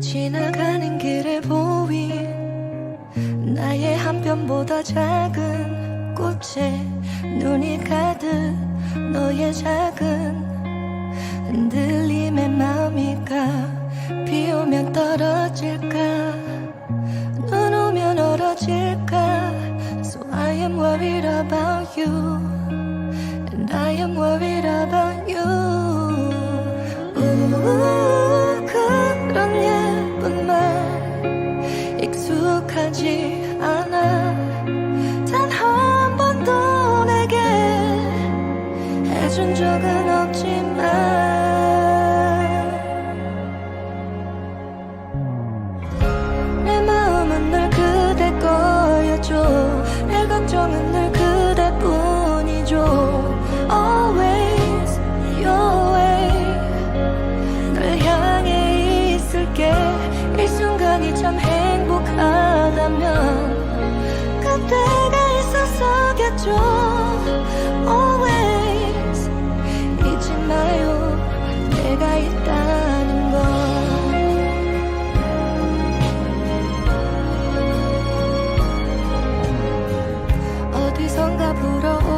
지나가는 길에 보인 나의 한편보다 작은 꽃에 눈이 가득 너의 작은 흔들림의 마음이 가비 오면 떨어질까? 눈 오면 얼어질까? So I am worried about you And I am worried about you 익숙하지 않아. 단 한 번도 내게 해준 적은 없지만 있다면 그때가 있었었겠죠 Always 잊지 마요. 내가 있다는 걸. 어디선가 불어오